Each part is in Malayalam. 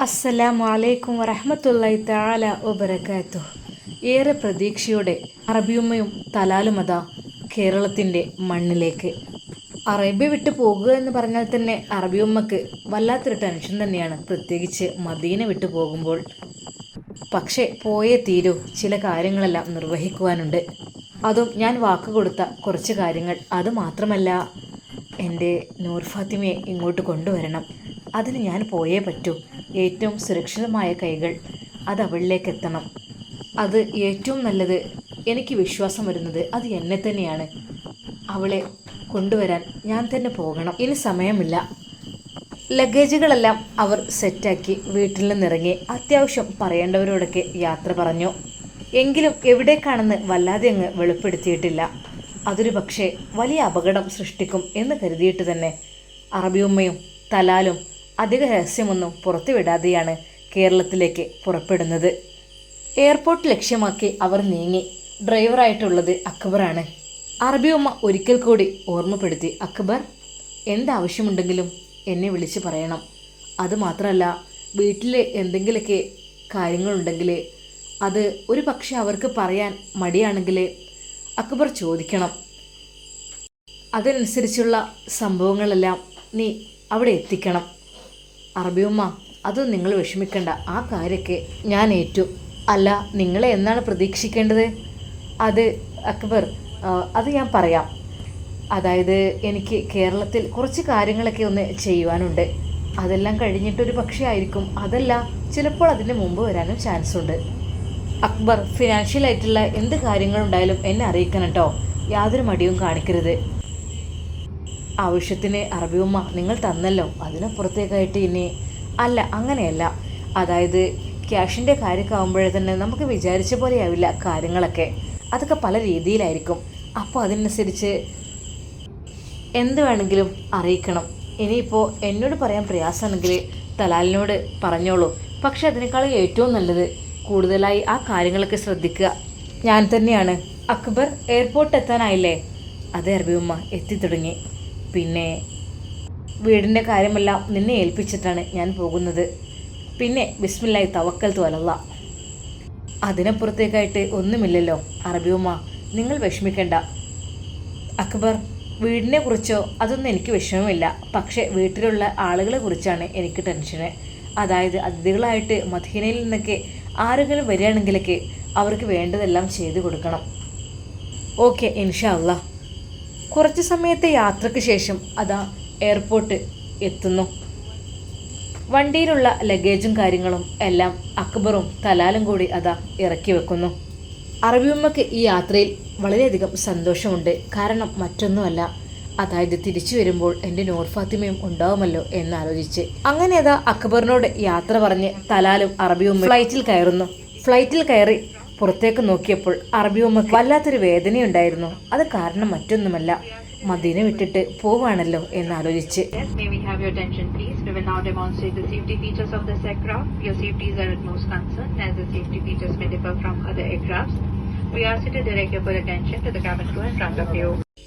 അസ്സലാമു അലൈക്കും വറഹമത്തല്ലായി താല ഒബരക്കാത്തു ഏറെ പ്രതീക്ഷയോടെ അറബിയുമ്മയും തലാലുമത കേരളത്തിന്റെ മണ്ണിലേക്ക്. അറേബ്യ വിട്ടു പോകുക എന്ന് പറഞ്ഞാൽ തന്നെ അറബിയുമ്മക്ക് വല്ലാത്തൊരു ടെൻഷൻ തന്നെയാണ്. പ്രത്യേകിച്ച് മദീന വിട്ടു പോകുമ്പോൾ. പക്ഷേ പോയേ തീരൂ ചില കാര്യങ്ങളെല്ലാം നിർവഹിക്കുവാനുണ്ട്. അതും ഞാൻ വാക്ക് കൊടുത്ത കുറച്ച് കാര്യങ്ങൾ. അത് മാത്രമല്ല എന്റെ നൂർ ഫാത്തിമയെ ഇങ്ങോട്ട് കൊണ്ടുവരണം. അതിന് ഞാൻ പോയേ പറ്റൂ. ഏറ്റവും സുരക്ഷിതമായ കൈകൾ അത് അവളിലേക്ക് എത്തണം അത് ഏറ്റവും നല്ലത് എനിക്ക് വിശ്വാസം വരുന്നത് അത് എന്നെ തന്നെയാണ്. അവളെ കൊണ്ടുവരാൻ ഞാൻ തന്നെ പോകണം. ഇനി സമയമില്ല. ലഗേജുകളെല്ലാം അവർ സെറ്റാക്കി വീട്ടിൽ നിന്നിറങ്ങി അത്യാവശ്യം പറയേണ്ടവരോടൊക്കെ യാത്ര പറഞ്ഞു. എങ്കിലും എവിടേക്കാണെന്ന് വല്ലാതെ അങ്ങ് വെളിപ്പെടുത്തിയിട്ടില്ല. അതൊരു പക്ഷേ വലിയ അപകടം സൃഷ്ടിക്കും എന്ന് കരുതിയിട്ട് തന്നെ അറബിയുമ്മയും തലാലും അധിക രഹസ്യമൊന്നും പുറത്തുവിടാതെയാണ് കേരളത്തിലേക്ക് പുറപ്പെടുന്നത്. എയർപോർട്ട് ലക്ഷ്യമാക്കി അവർ നീങ്ങി. ഡ്രൈവറായിട്ടുള്ളത് അക്ബറാണ്. ഉമ്മ ഒരിക്കൽ കൂടി ഓർമ്മപ്പെടുത്തി അക്ബർ എന്താവശ്യമുണ്ടെങ്കിലും എന്നെ വിളിച്ച് പറയണം. അതുമാത്രമല്ല വീട്ടിൽ എന്തെങ്കിലുമൊക്കെ കാര്യങ്ങളുണ്ടെങ്കിൽ അത് ഒരു പക്ഷെ അവർക്ക് പറയാൻ മടിയാണെങ്കിൽ അക്ബർ ചോദിക്കണം. അതിനനുസരിച്ചുള്ള സംഭവങ്ങളെല്ലാം നീ അവിടെ എത്തിക്കണം. അറബിയുമ്മ അത് നിങ്ങൾ വിഷമിക്കേണ്ട. ആ കാര്യമൊക്കെ ഞാൻ ഏറ്റു. അല്ല നിങ്ങളെ എന്നാണ് പ്രതീക്ഷിക്കേണ്ടത്? അത് അക്ബർ അത് ഞാൻ പറയാം. അതായത് എനിക്ക് കേരളത്തിൽ കുറച്ച് കാര്യങ്ങളൊക്കെ ഒന്ന് ചെയ്യുവാനുണ്ട്. അതെല്ലാം കഴിഞ്ഞിട്ടൊരു പക്ഷേ ആയിരിക്കും. അതല്ല ചിലപ്പോൾ അതിന് മുമ്പ് വരാനും ചാൻസ് ഉണ്ട് അക്ബർ ഫിനാൻഷ്യൽ ആയിട്ടുള്ള എന്ത് കാര്യങ്ങളുണ്ടായാലും എന്നെ അറിയിക്കണം കേട്ടോ യാതൊരു മടിയും കാണിക്കരുത്. ആവശ്യത്തിന് അറബിയുമ്മ നിങ്ങൾ തന്നല്ലോ. അതിനപ്പുറത്തേക്കായിട്ട് ഇനി അല്ല അങ്ങനെയല്ല. അതായത് ക്യാഷിന്റെ കാര്യമൊക്കെ ആകുമ്പോഴേ തന്നെ നമുക്ക് വിചാരിച്ച പോലെയാവില്ല കാര്യങ്ങളൊക്കെ. അതൊക്കെ പല രീതിയിലായിരിക്കും. അപ്പോൾ അതിനനുസരിച്ച് എന്ത് വേണമെങ്കിലും അറിയിക്കണം. ഇനിയിപ്പോൾ എന്നോട് പറയാൻ പ്രയാസമാണെങ്കിൽ തലാലിനോട് പറഞ്ഞോളൂ. പക്ഷേ അതിനേക്കാളും ഏറ്റവും നല്ലത് കൂടുതലായി ആ കാര്യങ്ങളൊക്കെ ശ്രദ്ധിക്കുക. ഞാൻ തന്നെയാണ്. അക്ബർ എയർപോർട്ട് എത്താനായില്ലേ? അതെ അറബിയമ്മ എത്തിത്തുടങ്ങി. പിന്നെ വീടിന്റെ കാര്യമെല്ലാം നിന്നെ ഏൽപ്പിച്ചിട്ടാണ് ഞാൻ പോകുന്നത്. പിന്നെ ബിസ്മില്ലായി തവക്കൽ തോലല്ല അതിനപ്പുറത്തേക്കായിട്ട് ഒന്നുമില്ലല്ലോ അറബിയുമ്മ നിങ്ങൾ വിഷമിക്കണ്ട. അക്ബർ വീടിനെ കുറിച്ചോ അതൊന്നും എനിക്ക് വിഷമമില്ല. പക്ഷേ വീട്ടിലുള്ള ആളുകളെ കുറിച്ചാണ് എനിക്ക് ടെൻഷന് അതായത് അതിഥികളായിട്ട് മദീനയിൽ നിന്നൊക്കെ ആരെങ്കിലും വരികയാണെങ്കിലൊക്കെ അവർക്ക് വേണ്ടതെല്ലാം ചെയ്തു കൊടുക്കണം. ഓക്കെ ഇൻഷാ അല്ലാ കുറച്ച് സമയത്തെ യാത്രയ്ക്ക് ശേഷം അതാ എയർപോർട്ട് എത്തുന്നു. വണ്ടിയിലുള്ള ലഗേജും കാര്യങ്ങളും എല്ലാം അക്ബറും തലാലും കൂടി അതാ ഇറക്കി വെക്കുന്നു. അറബിയമ്മക്ക് ഈ യാത്രയിൽ വളരെയധികം സന്തോഷമുണ്ട്. കാരണം മറ്റൊന്നുമല്ല അതായത് തിരിച്ചു വരുമ്പോൾ എന്റെ നോർ ഫാത്തിമയും ഉണ്ടാവുമല്ലോ എന്നാലോചിച്ച്. അങ്ങനെ അതാ അക്ബറിനോട് യാത്ര പറഞ്ഞ് തലാലും അറബിയും ഫ്ലൈറ്റിൽ കയറുന്നു. ഫ്ലൈറ്റിൽ കയറി പുറത്തേക്ക് നോക്കിയപ്പോൾ അറബിയമ്മക്ക് വല്ലാത്തൊരു വേദനയുണ്ടായിരുന്നു. അത് കാരണം മറ്റൊന്നുമല്ല. മദീനെ വിട്ടിട്ട് പോവാണല്ലോ എന്ന് ആലോചിച്ച്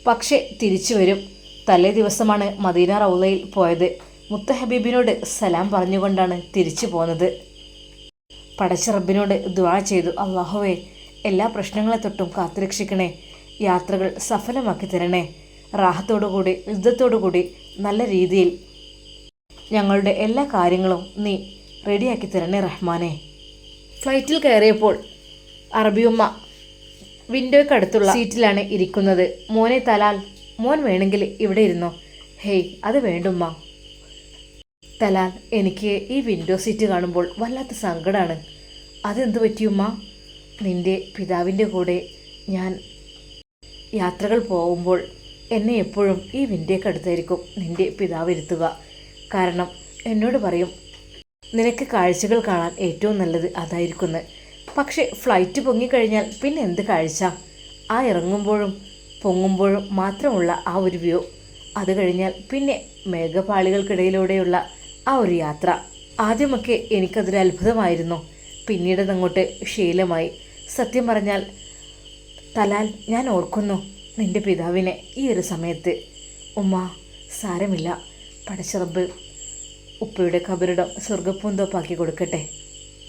പക്ഷെ തിരിച്ചു വരും. തലേ ദിവസമാണ് മദീന റൌലയിൽ പോയത്. മുത്തഹബീബിനോട് സലാം പറഞ്ഞുകൊണ്ടാണ് തിരിച്ചു പോന്നത്. പടച്ച റബ്ബിനോട് ദ്വാ ചെയ്തു. അള്ളാഹുവേ എല്ലാ പ്രശ്നങ്ങളെ തൊട്ടും കാത്തുരക്ഷിക്കണേ. യാത്രകൾ സഫലമാക്കി തരണേ. റാഹത്തോടുകൂടി യുദ്ധത്തോടുകൂടി നല്ല രീതിയിൽ ഞങ്ങളുടെ എല്ലാ കാര്യങ്ങളും നീ റെഡിയാക്കി തരണേ റഹ്മാനെ. ഫ്ലൈറ്റിൽ കയറിയപ്പോൾ അറബിയുമ്മ വിൻഡോയ്ക്ക് അടുത്തുള്ള സീറ്റിലാണ് ഇരിക്കുന്നത്. മോനെ തലാൽ മോൻ വേണമെങ്കിൽ ഇവിടെ ഇരുന്നോ. ഹേയ് അത് വേണ്ടുമ്മ. തലാൽ എനിക്ക് ഈ വിൻഡോ സീറ്റ് കാണുമ്പോൾ വല്ലാത്ത സങ്കടമാണ് അതെന്ത് പറ്റിയുമ്മ നിന്റെ പിതാവിന്റെ കൂടെ ഞാൻ യാത്രകൾ പോകുമ്പോൾ എന്നെ എപ്പോഴും ഈ വിൻഡേക്ക് അടുത്തായിരിക്കും നിന്റെ പിതാവ് ഇരുത്തുക. കാരണം എന്നോട് പറയും നിനക്ക് കാഴ്ചകൾ കാണാൻ ഏറ്റവും നല്ലത് അതായിരിക്കുമെന്ന് പക്ഷേ ഫ്ലൈറ്റ് പൊങ്ങിക്കഴിഞ്ഞാൽ പിന്നെ എന്ത് കാഴ്ച? ആ ഇറങ്ങുമ്പോഴും പൊങ്ങുമ്പോഴും മാത്രമുള്ള ആ ഒരു വ്യൂ അത് കഴിഞ്ഞാൽ പിന്നെ മേഘപാളികൾക്കിടയിലൂടെയുള്ള ആ ഒരു യാത്ര. ആദ്യമൊക്കെ എനിക്കതൊരു അത്ഭുതമായിരുന്നു. പിന്നീട് അങ്ങോട്ട് ശീലമായി. സത്യം പറഞ്ഞാൽ തലാൽ ഞാൻ ഓർക്കുന്നു നിന്റെ പിതാവിനെ ഈ ഒരു സമയത്ത്. ഉമ്മ സാരമില്ല. പടച്ചിറബ് ഉപ്പയുടെ കബരിടം സ്വർഗപ്പൂന്തോപ്പാക്കി കൊടുക്കട്ടെ.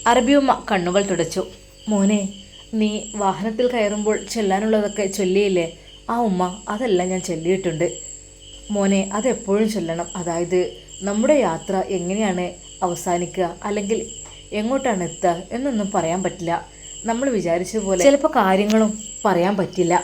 അറബിയുമ്മ കണ്ണുകൾ തുടച്ചു. മോനെ നീ വാഹനത്തിൽ കയറുമ്പോൾ ചൊല്ലാനുള്ളതൊക്കെ ചൊല്ലിയില്ലേ? ആ ഉമ്മ അതെല്ലാം ഞാൻ ചൊല്ലിയിട്ടുണ്ട്. മോനെ അതെപ്പോഴും ചൊല്ലണം. അതായത് നമ്മുടെ യാത്ര എങ്ങനെയാണ് അവസാനിക്കുക അല്ലെങ്കിൽ എങ്ങോട്ടാണ് എത്തുക എന്നൊന്നും പറയാൻ പറ്റില്ല. നമ്മൾ വിചാരിച്ച പോലെ ചിലപ്പോൾ കാര്യങ്ങളും പറയാൻ പറ്റില്ല.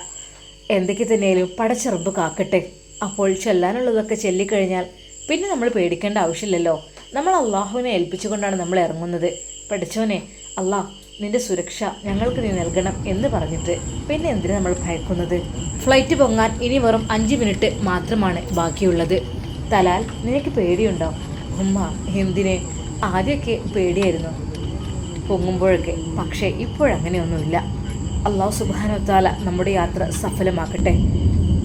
എന്തൊക്കെ തന്നെയാലും പടച്ചെറുമ്പ് കാക്കട്ടെ. അപ്പോൾ ചൊല്ലാനുള്ളതൊക്കെ ചൊല്ലിക്കഴിഞ്ഞാൽ പിന്നെ നമ്മൾ പേടിക്കേണ്ട ആവശ്യമില്ലല്ലോ. നമ്മൾ അള്ളാഹുവിനെ ഏൽപ്പിച്ചുകൊണ്ടാണ് നമ്മൾ ഇറങ്ങുന്നത്. പഠിച്ചോനെ അള്ളാഹ് നിന്റെ സുരക്ഷ ഞങ്ങൾക്ക് നീ നൽകണം എന്ന് പറഞ്ഞിട്ട് പിന്നെ എന്തിനു നമ്മൾ ഭയക്കുന്നത്? ഫ്ലൈറ്റ് പൊങ്ങാൻ ഇനി വെറും അഞ്ച് മിനിറ്റ് മാത്രമാണ് ബാക്കിയുള്ളത്. തലാൽ നിനക്ക് പേടിയുണ്ടോ? ഉമ്മ എന്തിനെ? ആദ്യമൊക്കെ പേടിയായിരുന്നു. പൊങ്ങുമ്പോഴൊക്കെ. പക്ഷേ ഇപ്പോഴങ്ങനെയൊന്നുമില്ല അള്ളാഹു സുബാനുത്താല നമ്മുടെ യാത്ര സഫലമാക്കട്ടെ.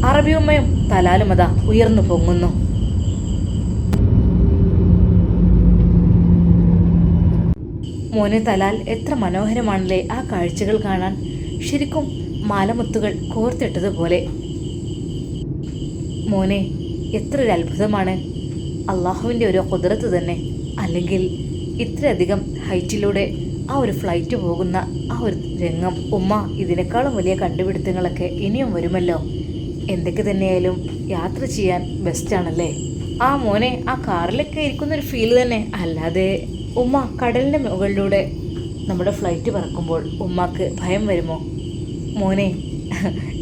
അറബിയുമ്മയും തലാലും അതാ ഉയർന്നു പൊങ്ങുന്നു. മോനെ തലാൽ എത്ര മനോഹരമാണല്ലേ ആ കാഴ്ചകൾ കാണാൻ. ശരിക്കും മാലമുത്തുകൾ കോർത്തിട്ടതുപോലെ. മോനെ എത്ര ഒരു അത്ഭുതമാണ്. അള്ളാഹുവിന്റെ ഒരു കുതിരത്ത് തന്നെ. അല്ലെങ്കിൽ ഇത്രയധികം ഹൈറ്റിലൂടെ ആ ഒരു ഫ്ലൈറ്റ് പോകുന്ന ആ ഒരു രംഗം ഉമ്മ ഇതിനേക്കാളും വലിയ കണ്ടുപിടുത്തങ്ങളൊക്കെ ഇനിയും വരുമല്ലോ. എന്തൊക്കെ തന്നെയായാലും യാത്ര ചെയ്യാൻ ബെസ്റ്റാണല്ലേ ആ മോനെ ആ കാറിലൊക്കെ ഇരിക്കുന്നൊരു ഫീൽ തന്നെ. അല്ലാതെ ഉമ്മ കടലിന്റെ മുകളിലൂടെ നമ്മുടെ ഫ്ലൈറ്റ് പറക്കുമ്പോൾ ഉമ്മാക്ക് ഭയം വരുമോ? മോനെ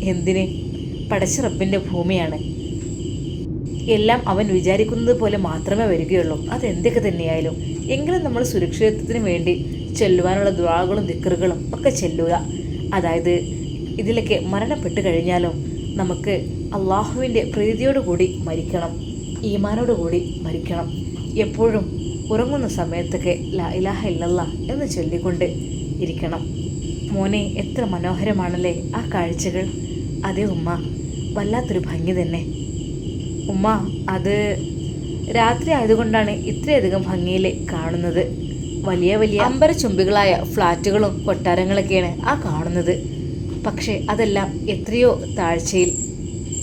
എന്തിന്? പടച്ച റബ്ബിന്റെ ഭൂമിയാണ്. എല്ലാം അവൻ വിചാരിക്കുന്നത് പോലെ മാത്രമേ വരികയുള്ളൂ. അതെന്തൊക്കെ തന്നെയായാലും. എങ്കിലും നമ്മൾ സുരക്ഷിതത്വത്തിന് വേണ്ടി ചെല്ലുവാനുള്ള ദ്വാകളും ദിക്കറുകളും ഒക്കെ ചെല്ലുക. അതായത് ഇതിലൊക്കെ മരണപ്പെട്ട് കഴിഞ്ഞാലും നമുക്ക് അള്ളാഹുവിന്റെ പ്രീതിയോടുകൂടി മരിക്കണം. ഈമാനോടുകൂടി മരിക്കണം. എപ്പോഴും ഉറങ്ങുന്ന സമയത്തൊക്കെ ലാ ഇലാഹ ഇല്ലല്ല എന്ന് ചൊല്ലിക്കൊണ്ട് ഇരിക്കണം. മോനെ എത്ര മനോഹരമാണല്ലേ ആ കാഴ്ചകൾ. അതെ ഉമ്മ വല്ലാത്തൊരു ഭംഗി തന്നെ. ഉമ്മ അത് രാത്രി ആയതുകൊണ്ടാണ് ഇത്രയധികം ഭംഗിയിൽ കാണുന്നത്. വലിയ വലിയ അമ്പരച്ചുംബികളായ ഫ്ലാറ്റുകളും കൊട്ടാരങ്ങളൊക്കെയാണ് ആ കാണുന്നത്. പക്ഷേ അതെല്ലാം എത്രയോ താഴ്ചയിൽ.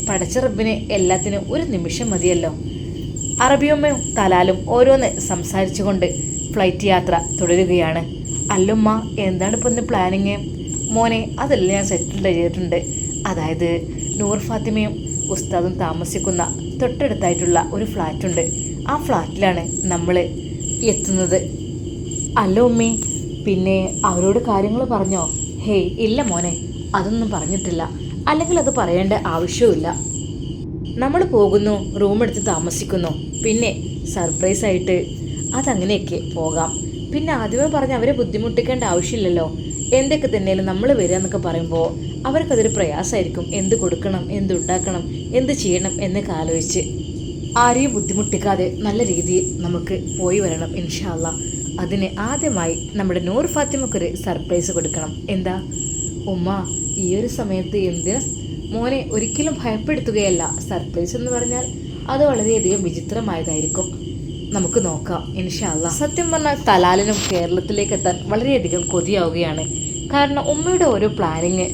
പടച്ച റബ്ബിന് എല്ലാത്തിനും ഒരു നിമിഷം മതിയല്ലോ. അറബിയമ്മയും തലാലും ഓരോന്ന് സംസാരിച്ചുകൊണ്ട് ഫ്ലൈറ്റ് യാത്ര തുടരുകയാണ്. അല്ലുമ്മ എന്താണ് ഇപ്പം ഇന്ന് പ്ലാനിങ് മോനെ അതെല്ലാം ഞാൻ സെറ്റിൽ ചെയ്തിട്ടുണ്ട്. അതായത് നൂർ ഫാത്തിമയും ഉസ്താദും താമസിക്കുന്ന തൊട്ടടുത്തായിട്ടുള്ള ഒരു ഫ്ലാറ്റുണ്ട് ആ ഫ്ലാറ്റിലാണ് നമ്മൾ എത്തുന്നത്. അല്ല ഉമ്മി പിന്നെ അവരോട് കാര്യങ്ങൾ പറഞ്ഞോ? ഹേയ് ഇല്ല മോനെ അതൊന്നും പറഞ്ഞിട്ടില്ല. അല്ലെങ്കിൽ അത് പറയേണ്ട ആവശ്യവുമില്ല. നമ്മൾ പോകുന്നു റൂമെടുത്ത് താമസിക്കുന്നു. പിന്നെ സർപ്രൈസ് ആയിട്ട് അതങ്ങനെയൊക്കെ പോകാം. പിന്നെ ആദ്യമേ പറഞ്ഞ് അവരെ ബുദ്ധിമുട്ടിക്കേണ്ട ആവശ്യമില്ലല്ലോ. എന്തൊക്കെ തന്നെയാലും നമ്മൾ വരിക എന്നൊക്കെ പറയുമ്പോൾ അവർക്കതൊരു പ്രയാസമായിരിക്കും. എന്ത് കൊടുക്കണം എന്തുണ്ടാക്കണം എന്ത് ചെയ്യണം എന്നൊക്കെ ആലോചിച്ച് ആരെയും ബുദ്ധിമുട്ടിക്കാതെ നല്ല രീതിയിൽ നമുക്ക് പോയി വരണം ഇൻഷാല്ല അതിന് ആദ്യമായി നമ്മുടെ നൂർ ഫാത്തിമക്കൊരു സർപ്രൈസ് കൊടുക്കണം. എന്താ? ഉമ്മ ഈ ഒരു സമയത്ത് എന്തിനാ? മോനെ ഒരിക്കലും ഭയപ്പെടുത്തുകയല്ല. സർപ്രൈസ് എന്ന് പറഞ്ഞാൽ അത് വളരെയധികം വിചിത്രമായതായിരിക്കും. നമുക്ക് നോക്കാം. ഇൻഷാല്ല സത്യം പറഞ്ഞാൽ തലാലിനും കേരളത്തിലേക്ക് എത്താൻ വളരെയധികം കൊതിയാവുകയാണ്. കാരണം ഉമ്മയുടെ ഓരോ പ്ലാനിങ്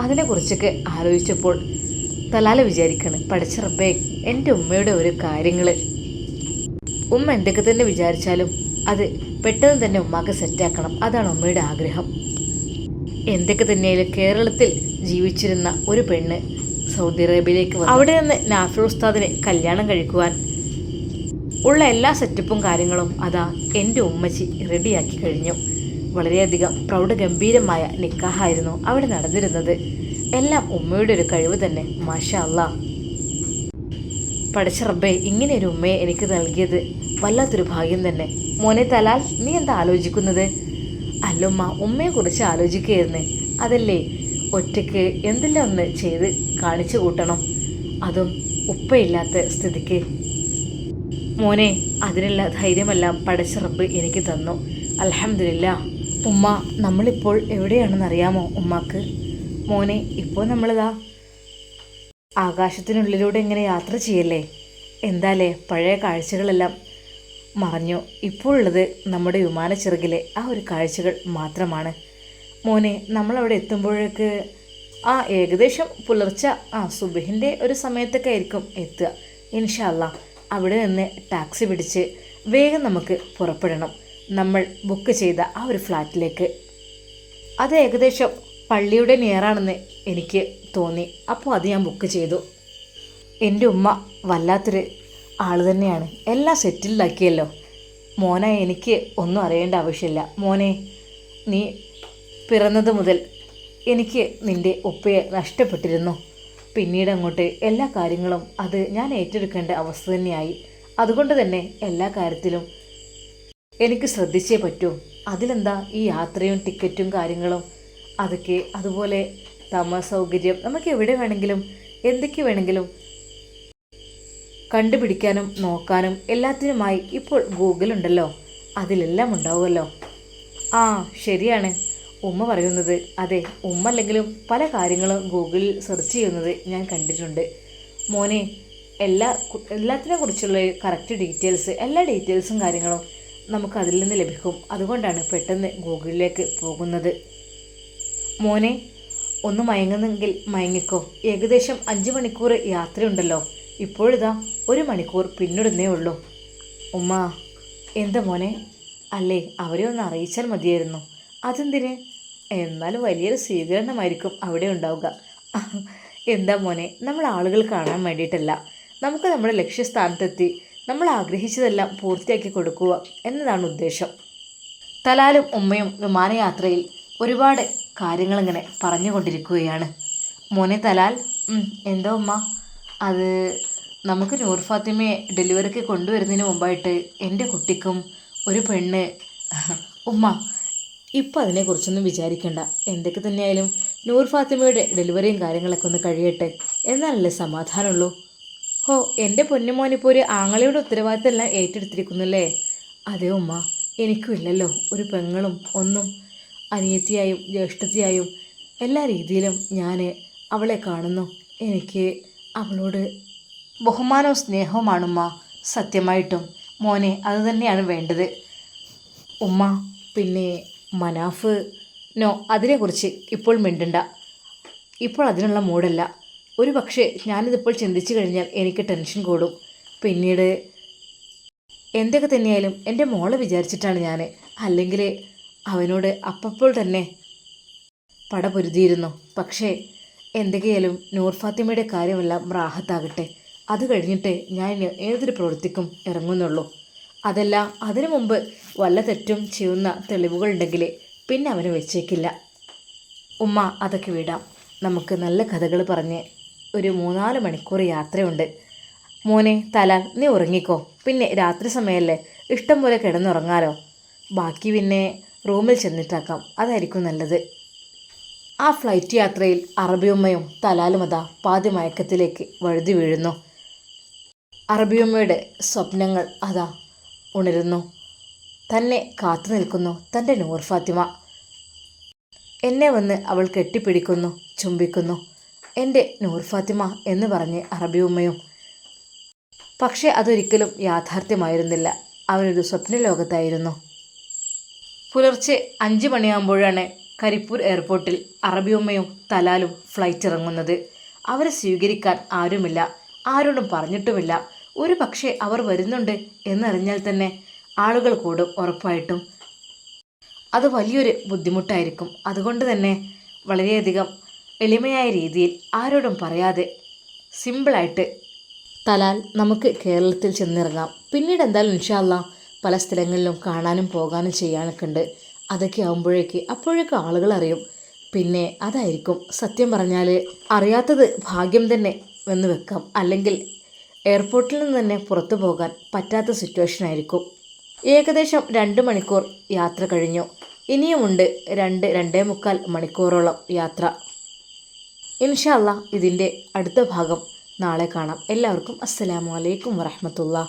അതിനെക്കുറിച്ചൊക്കെ ആലോചിച്ചപ്പോൾ തലാല വിചാരിക്കാണ് പഠിച്ചറപ്പേ എന്റെ ഉമ്മയുടെ ഓരോ കാര്യങ്ങൾ. ഉമ്മ എന്തൊക്കെ തന്നെ വിചാരിച്ചാലും അത് പെട്ടെന്ന് തന്നെ ഉമ്മാക്ക് സെറ്റാക്കണം. അതാണ് ഉമ്മയുടെ ആഗ്രഹം. എന്തൊക്കെ തന്നെയായാലും കേരളത്തിൽ ജീവിച്ചിരുന്ന ഒരു പെണ്ണ് സൗദി അറേബ്യയിലേക്ക് അവിടെ നിന്ന് നാഫിർ ഉസ്താദിനെ കല്യാണം കഴിക്കുവാൻ ഉള്ള എല്ലാ സെറ്റപ്പും കാര്യങ്ങളും അതാ എന്റെ ഉമ്മച്ചി റെഡിയാക്കി കഴിഞ്ഞു. വളരെയധികം പ്രൗഢഗംഭീരമായ നിക്കാഹായിരുന്നു അവിടെ നടന്നിരുന്നത്. എല്ലാം ഉമ്മയുടെ ഒരു കഴിവ് തന്നെ മാഷല്ല പഠിച്ച റബ്ബേ ഇങ്ങനെ ഒരു ഉമ്മയെ എനിക്ക് നൽകിയത് വല്ലാത്തൊരു ഭാഗ്യം തന്നെ. മോനെ തലാൽ നീ എന്താ ആലോചിക്കുന്നത്? അല്ലുമ്മ ഉമ്മയെക്കുറിച്ച് ആലോചിക്കുകയായിരുന്നു. അതല്ലേ ഒറ്റയ്ക്ക് എന്തെല്ലാം ഒന്ന് ചെയ്ത് കാണിച്ചു കൂട്ടണം. അതും ഉപ്പയില്ലാത്ത സ്ഥിതിക്ക്. മോനെ അതിനുള്ള ധൈര്യമെല്ലാം പടച്ചിറപ്പ് എനിക്ക് തന്നു. അലഹമില്ല ഉമ്മ നമ്മളിപ്പോൾ എവിടെയാണെന്ന് അറിയാമോ ഉമ്മാക്ക്? മോനെ ഇപ്പോൾ നമ്മളിതാ ആകാശത്തിനുള്ളിലൂടെ ഇങ്ങനെ യാത്ര ചെയ്യല്ലേ? എന്താലേ പഴയ കാഴ്ചകളെല്ലാം മറഞ്ഞു. ഇപ്പോഴുള്ളത് നമ്മുടെ വിമാനച്ചിറകിലെ ആ ഒരു കാഴ്ചകൾ മാത്രമാണ്. മോനെ നമ്മളവിടെ എത്തുമ്പോഴേക്ക് ആ ഏകദേശം പുലർച്ച ആ സുബിഹിന്റെ ഒരു സമയത്തൊക്കെ ആയിരിക്കും എത്തുക. ഇൻഷാല്ല അവിടെ നിന്ന് ടാക്സി പിടിച്ച് വേഗം നമുക്ക് പുറപ്പെടണം. നമ്മൾ ബുക്ക് ചെയ്ത ആ ഒരു ഫ്ലാറ്റിലേക്ക്. അത് ഏകദേശം പള്ളിയുടെ നിയറാണെന്ന് എനിക്ക് തോന്നി. അപ്പോൾ അത് ഞാൻ ബുക്ക് ചെയ്തു. എന്റെ ഉമ്മ വല്ലാത്തൊരു ആൾ തന്നെയാണ്. എല്ലാം സെറ്റിലാക്കിയല്ലോ മോനെ എനിക്ക് ഒന്നും അറിയേണ്ട ആവശ്യമില്ല. മോനെ നീ പിറന്നത് മുതൽ എനിക്ക് നിന്റെ ഉപ്പയെ നഷ്ടപ്പെട്ടിരുന്നു. പിന്നീട് അങ്ങോട്ട് എല്ലാ കാര്യങ്ങളും അത് ഞാൻ ഏറ്റെടുക്കേണ്ട അവസ്ഥ തന്നെയായി. അതുകൊണ്ട് തന്നെ എല്ലാ കാര്യത്തിലും എനിക്ക് ശ്രദ്ധിച്ചേ പറ്റൂ. അതിലെന്താ ഈ യാത്രയും ടിക്കറ്റും കാര്യങ്ങളും? അതൊക്കെ അതുപോലെ താമസ സൗകര്യം നമുക്ക് എവിടെ വേണമെങ്കിലും എന്തൊക്കെ വേണമെങ്കിലും കണ്ടുപിടിക്കാനും നോക്കാനും എല്ലാത്തിനുമായി ഇപ്പോൾ ഗൂഗിൾ ഉണ്ടല്ലോ. അതിലെല്ലാം ഉണ്ടാവുമല്ലോ. ആ ശരിയാണ്. ഉമ്മ പറയുന്നത് അതെ ഉമ്മ അല്ലെങ്കിലും പല കാര്യങ്ങളും ഗൂഗിളിൽ സെർച്ച് ചെയ്യുന്നത് ഞാൻ കണ്ടിട്ടുണ്ട്. മോനെ എല്ലാ എല്ലാത്തിനെ കുറിച്ചുള്ള കറക്റ്റ് ഡീറ്റെയിൽസ് എല്ലാ ഡീറ്റെയിൽസും കാര്യങ്ങളും നമുക്ക് അതിൽ നിന്ന് ലഭിക്കും. അതുകൊണ്ടാണ് പെട്ടെന്ന് ഗൂഗിളിലേക്ക് പോകുന്നത്. മോനെ ഒന്ന് മയങ്ങുന്നെങ്കിൽ മയങ്ങിക്കോ. ഏകദേശം അഞ്ച് മണിക്കൂർ യാത്രയുണ്ടല്ലോ. ഇപ്പോഴിതാ ഒരു മണിക്കൂർ പിന്നിടുന്നേ ഉള്ളൂ. ഉമ്മ എന്താ മോനെ? അല്ലേ അവരെ ഒന്ന് അറിയിച്ചാൽ മതിയായിരുന്നു. അതെന്തിന്? എന്നാലും വലിയൊരു സ്വീകരണമായിരിക്കും അവിടെ ഉണ്ടാവുക. എന്താ മോനെ നമ്മൾ ആളുകൾ കാണാൻ വേണ്ടിയിട്ടല്ല. നമുക്ക് നമ്മുടെ ലക്ഷ്യസ്ഥാനത്തെത്തി നമ്മൾ ആഗ്രഹിച്ചതെല്ലാം പൂർത്തിയാക്കി കൊടുക്കുക എന്നതാണ് ഉദ്ദേശം. തലാലും ഉമ്മയും വിമാനയാത്രയിൽ ഒരുപാട് കാര്യങ്ങളിങ്ങനെ പറഞ്ഞുകൊണ്ടിരിക്കുകയാണ്. മോനെ തലാൽ എന്തോ ഉമ്മ? അത് നമുക്ക് നൂർ ഫാത്തിമയെ ഡെലിവറിക്ക് കൊണ്ടുവരുന്നതിന് മുമ്പായിട്ട് എന്റെ കുട്ടിക്കും ഒരു പെണ്ണ്. ഉമ്മ ഇപ്പം അതിനെക്കുറിച്ചൊന്നും വിചാരിക്കണ്ട. എന്തൊക്കെ തന്നെയായാലും നൂർ ഫാത്തിമയുടെ ഡെലിവറിയും കാര്യങ്ങളൊക്കെ ഒന്ന് കഴിയട്ടെ. എന്നാലല്ലേ സമാധാനമുള്ളൂ? ഹോ എന്റെ പൊന്നുമോനിപ്പോൾ ഒരു ആങ്ങളയുടെ ഉത്തരവാദിത്തമെല്ലാം ഏറ്റെടുത്തിരിക്കുന്നു ഏറ്റെടുത്തിരിക്കുന്നില്ലേ? അതെ ഉമ്മ എനിക്കും ഇല്ലല്ലോ. ഒരു പെങ്ങളും ഒന്നും അനിയത്തിയായും ജ്യേഷ്ഠത്തിയായും എല്ലാ രീതിയിലും ഞാൻ അവളെ കാണുന്നു. എനിക്ക് അവളോട് ബഹുമാനവും സ്നേഹവുമാണുമ്മ സത്യമായിട്ടും. മോനെ അത് തന്നെയാണ് വേണ്ടത്. ഉമ്മ പിന്നെ മനാഫ് നോ അതിനെക്കുറിച്ച് ഇപ്പോൾ മിണ്ടണ്ട. ഇപ്പോൾ അതിനുള്ള മൂടല്ല ഒരു പക്ഷേ ഞാനിതിപ്പോൾ ചിന്തിച്ചു കഴിഞ്ഞാൽ എനിക്ക് ടെൻഷൻ കൂടും. പിന്നീട് എന്തൊക്കെ തന്നെയായാലും എന്റെ മോളെ വിചാരിച്ചിട്ടാണ് ഞാൻ അല്ലെങ്കിൽ അവനോട് അപ്പപ്പോൾ തന്നെ പട പൊരുതിയിരുന്നു പക്ഷേ എന്തൊക്കെയായാലും നൂർ ഫാത്തിമയുടെ കാര്യമെല്ലാം റാഹത്താകട്ടെ. അത് കഴിഞ്ഞിട്ട് ഞാൻ ഏതൊരു പ്രവൃത്തിക്കും ഇറങ്ങുന്നുള്ളൂ. അതല്ല അതിനു മുമ്പ് വല്ല തെറ്റും ചെയ്യുന്ന തെളിവുകളുണ്ടെങ്കിൽ പിന്നെ അവന് വെച്ചേക്കില്ല. ഉമ്മ അതൊക്കെ വിടാം. നമുക്ക് നല്ല കഥകൾ പറഞ്ഞ് ഒരു മൂന്നാൽ മണിക്കൂർ യാത്രയുണ്ട്. മോനെ തല നീ ഉറങ്ങിക്കോ. പിന്നെ രാത്രി സമയമല്ലേ ഇഷ്ടം പോലെ കിടന്നുറങ്ങാലോ. ബാക്കി പിന്നെ റൂമിൽ ചെന്നിട്ടാക്കാം. അതായിരിക്കും നല്ലത്. ആ ഫ്ലൈറ്റ് യാത്രയിൽ അറബിയമ്മയും തലാലും അതാ പാതിമയക്കത്തിലേക്ക് വഴുതി വീഴുന്നു. അറബിയമ്മയുടെ സ്വപ്നങ്ങൾ അതാ ഉണരുന്നു. തന്നെ കാത്തു നിൽക്കുന്നു. തന്റെ നൂർ ഫാത്തിമ. എന്നെ വന്ന് അവൾ കെട്ടിപ്പിടിക്കുന്നു ചുംബിക്കുന്നു. എന്റെ നൂർ ഫാത്തിമ എന്ന് പറഞ്ഞ് അറബി ഉമ്മയും. പക്ഷേ അതൊരിക്കലും യാഥാർത്ഥ്യമായിരുന്നില്ല. അവരൊരു സ്വപ്ന ലോകത്തായിരുന്നു പുലർച്ചെ അഞ്ച് മണിയാകുമ്പോഴാണ് കരിപ്പൂർ എയർപോർട്ടിൽ അറബി ഉമ്മയും തലാലും ഫ്ലൈറ്റ് ഇറങ്ങുന്നത് അവരെ സ്വീകരിക്കാൻ ആരുമില്ല. ആരോടും പറഞ്ഞിട്ടുമില്ല. ഒരു പക്ഷേ അവർ വരുന്നുണ്ട് എന്നറിഞ്ഞാൽ തന്നെ ആളുകൾ കൂടും ഉറപ്പായിട്ടും. അത് വലിയൊരു ബുദ്ധിമുട്ടായിരിക്കും. അതുകൊണ്ട് തന്നെ വളരെയധികം എളിമയായ രീതിയിൽ ആരോടും പറയാതെ സിമ്പിളായിട്ട് തലാൽ നമുക്ക് കേരളത്തിൽ ചെന്നിറങ്ങാം. പിന്നീട് എന്തായാലും ഇൻഷാല്ല പല സ്ഥലങ്ങളിലും കാണാനും പോകാനും ചെയ്യാനൊക്കെ ഉണ്ട്. അതൊക്കെ ആകുമ്പോഴേക്ക് അപ്പോഴേക്കും ആളുകൾ അറിയും. പിന്നെ അതായിരിക്കും സത്യം പറഞ്ഞാൽ അറിയാത്തത് ഭാഗ്യം തന്നെ എന്ന് വെക്കാം. അല്ലെങ്കിൽ എയർപോർട്ടിൽ നിന്ന് തന്നെ പുറത്തു പോകാൻ പറ്റാത്ത സിറ്റുവേഷൻ ആയിരിക്കും. ഏകദേശം രണ്ട് മണിക്കൂർ യാത്ര കഴിഞ്ഞു. ഇനിയുമുണ്ട് രണ്ട് രണ്ടേ മുക്കാൽ മണിക്കൂറോളം യാത്ര. ഇൻഷാല്ല ഇതിന്റെ അടുത്ത ഭാഗം നാളെ കാണാം. എല്ലാവർക്കും അസ്സലാമു അലൈക്കും വറഹമത്തുള്ള